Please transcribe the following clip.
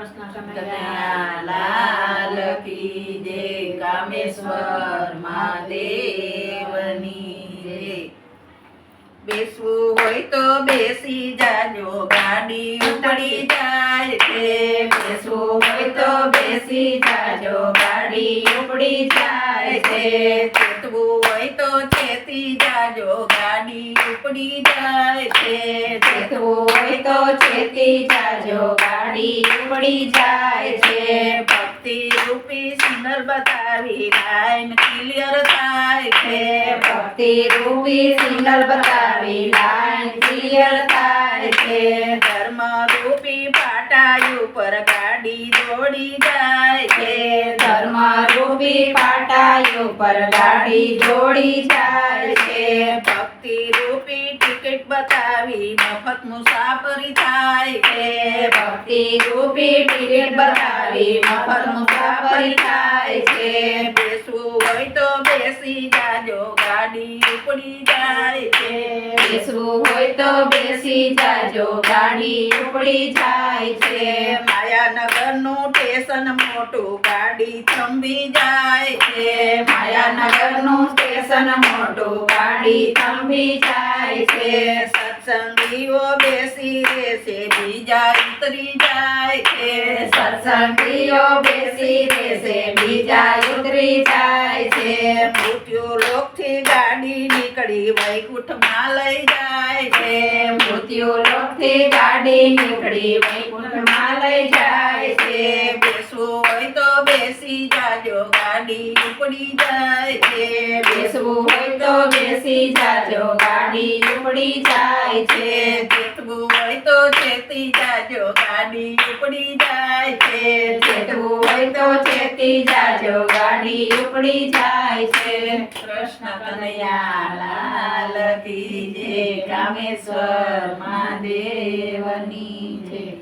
લાલ કી જય કામેશ્વર મહાદેવની બેસવું હોય તો બેસી જાજો ગાડી ઉપડી જાય છે બેસવું હોય તો બેસી જાજો ગાડી ઉપડી જાય છે ચેતવું હોય તો ચેતી જાજો ગાડી ઉપડી જાય છે. ચેતવું હોય તો ચેતી જાજો ગાડી ઉપડી જાય છે. ભક્તિ રૂપી સુંદર બતાવી લાઈન ક્લિયર થાય છે. ભક્તિ રૂપી સિગ્નલ બતાવી લાઈન ક્લિયર થાય છે. ઉપર ગાડી દોડી જાય છે. ધર્મ રૂપી પાટાઈ ઉપર ગાડી દોડી જાય છે. ભક્તિ રૂપી ટિકિટ બતાવી મફત મુસાફરી થાય છે. ભક્તિ રૂપી ટિકિટ બતાવી મફત મુસાફરી થાય છે. બેસવું હોય તો બેસી જાજો. ગાડી ઉપડી જાય છે. બેસવું હોય તો બેસી જાજો ગાડી ઉપડી જાય છે. માયાનગરનું સ્ટેશન મોટું ગાડી થંભી જાય છે. માયાનગરનું સ્ટેશન મોટું ગાડી થંભી જાય છે. સત્સંગીઓ બેસી રહેશે બીજા ઉતરી જાય છે. સત્સંગીઓ બેસી રહેશે બીજા ઉતરી જાય છે. મૃત્યુ લોકથી ગાડી નીકળી વૈકુંઠમાં લઈ જાય છે. મૃત્યુ લોકથી ગાડી નીકળી વૈકુંઠમાં લઈ જાય છે. બેસવું હોય તો બેસી જાજો ગાડી ઉપડી જાય છે. બેસવું હોય તો બેસી જાજો ગાડી ઉપડી જાય છે. જેતવું હોય તો જેતી જાજો ગાડી ઉપડી જાય છે. ચેતી જાજો ગાડી ઉપડી જાય છે. કૃષ્ણ કનૈયા લાલ કી જય કામેશ્વર મહાદેવની જય